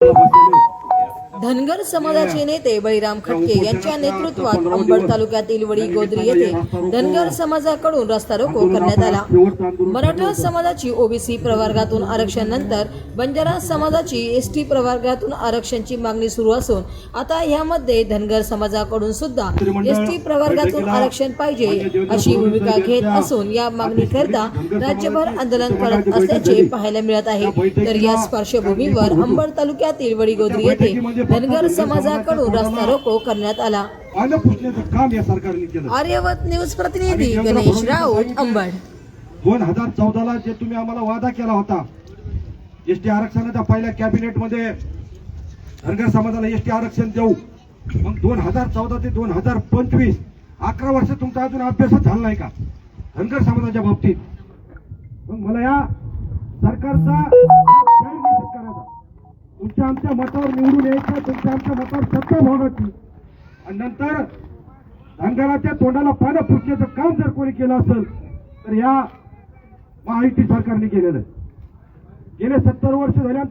Iyo 尽力 Dhangar समाजाचे नेते बळीराम खटके यांच्या नेतृत्वात अंबड तालुक्यातील वडी गोद्री येथे धनगर समाजाकडून रस्ता रोको करण्यात आला. मराठा समाजाची ओबीसी प्रवर्गातून आरक्षण नंतर बंजारा समाजाची एसटी प्रवर्गातून आरक्षणची मागणी सुरू असून आता यामध्ये धनगर समाजाकडून सुद्धा एसटी प्रवर्गातून आरक्षण पाहिजे अशी भूमिका घेत असून या मागणीकरता राज्यभर आंदोलन करत असल्याचे पाहायला मिळत आहे. तर याच पार्श्वभूमीवर अंबड तालुक्यातील वडीगोद्री येथे धनगर समाजाकडून रस्ता रोको करण्यात आला. काम या सरकारने केलं. आर्यवत न्यूज प्रतिनिधी गणेश राऊत अंबड. दोन हजार चौदाला जे तुम्ही आम्हाला वादा केला होता एसटी आरक्षणाच्या पहिल्या कॅबिनेटमध्ये धनगर समाजाला एसटी आरक्षण देऊ. मग दोन हजार चौदा ते दोन हजार पंचवीस अकरा वर्ष तुमचा अजून अभ्यासच झाला नाही का? धनगर समाजाच्या बाबतीत. मग मला या सरकारचा तुमच्या आमच्या मतावर निवडून यायचं तुमच्या आमच्या मतावर सत्ता भोगायची आणि नंतर धनगराच्या तोंडाला पानं फुटण्याचं काम जर कोणी केलं असेल तर या महायुती सरकारने केलेलं आहे. गेले सत्तर वर्ष झाल्या